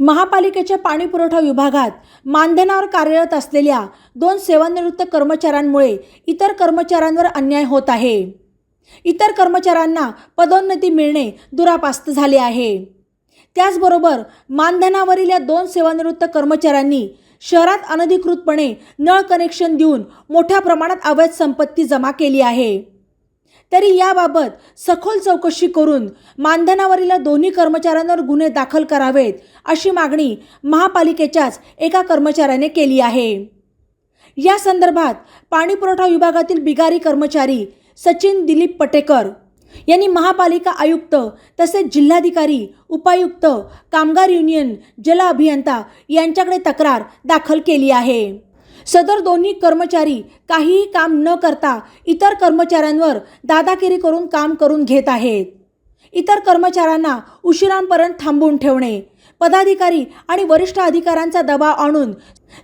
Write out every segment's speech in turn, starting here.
महापालिकेच्या पाणी पुरवठा विभागात मानधनावर कार्यरत असलेल्या दोन सेवानिवृत्त कर्मचाऱ्यांमुळे इतर कर्मचाऱ्यांवर अन्याय होत आहे. इतर कर्मचाऱ्यांना पदोन्नती मिळणे दुरापास्त झाले आहे. त्याचबरोबर मानधनावरील या दोन सेवानिवृत्त कर्मचाऱ्यांनी शहरात अनधिकृतपणे नळ कनेक्शन देऊन मोठ्या प्रमाणात अवैध संपत्ती जमा केली आहे. तरी याबाबत सखोल चौकशी करून मानधनावरील दोन्ही कर्मचाऱ्यांवर गुन्हे दाखल करावेत अशी मागणी महापालिकेच्याच एका कर्मचाऱ्याने केली आहे. या संदर्भात पाणीपुरवठा विभागातील बिगारी कर्मचारी सचिन दिलीप पटेकर यांनी महापालिका आयुक्त तसेच जिल्हाधिकारी उपायुक्त कामगार युनियन जल अभियंता यांच्याकडे तक्रार दाखल केली आहे. सदर दोन्ही कर्मचारी काहीही काम न करता इतर कर्मचाऱ्यांवर दादागिरी करून काम करून घेत आहेत. इतर कर्मचाऱ्यांना उशिरांपर्यंत थांबून ठेवणे पदाधिकारी आणि वरिष्ठ अधिकाऱ्यांचा दबाव आणून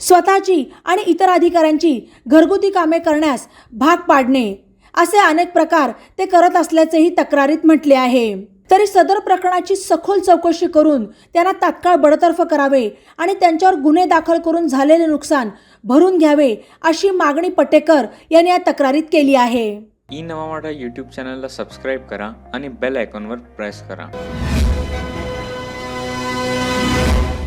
स्वतःची आणि इतर अधिकाऱ्यांची घरगुती कामे करण्यास भाग पाडणे असे अनेक प्रकार ते करत असल्याचेही तक्रारीत म्हटले आहे. तरी सदर प्रकरणाची सखोल चौकशी करून त्यांना तात्काळ बडतर्फ करावे आणि त्यांच्यावर गुन्हे दाखल करून झालेले नुकसान भरून घ्यावे अशी मागणी पटेकर यांनी या तक्रारीत केली आहे. ई नवा यूट्यूब चॅनलला सबस्क्राईब करा आणि बेल आयकॉनवर प्रेस करा.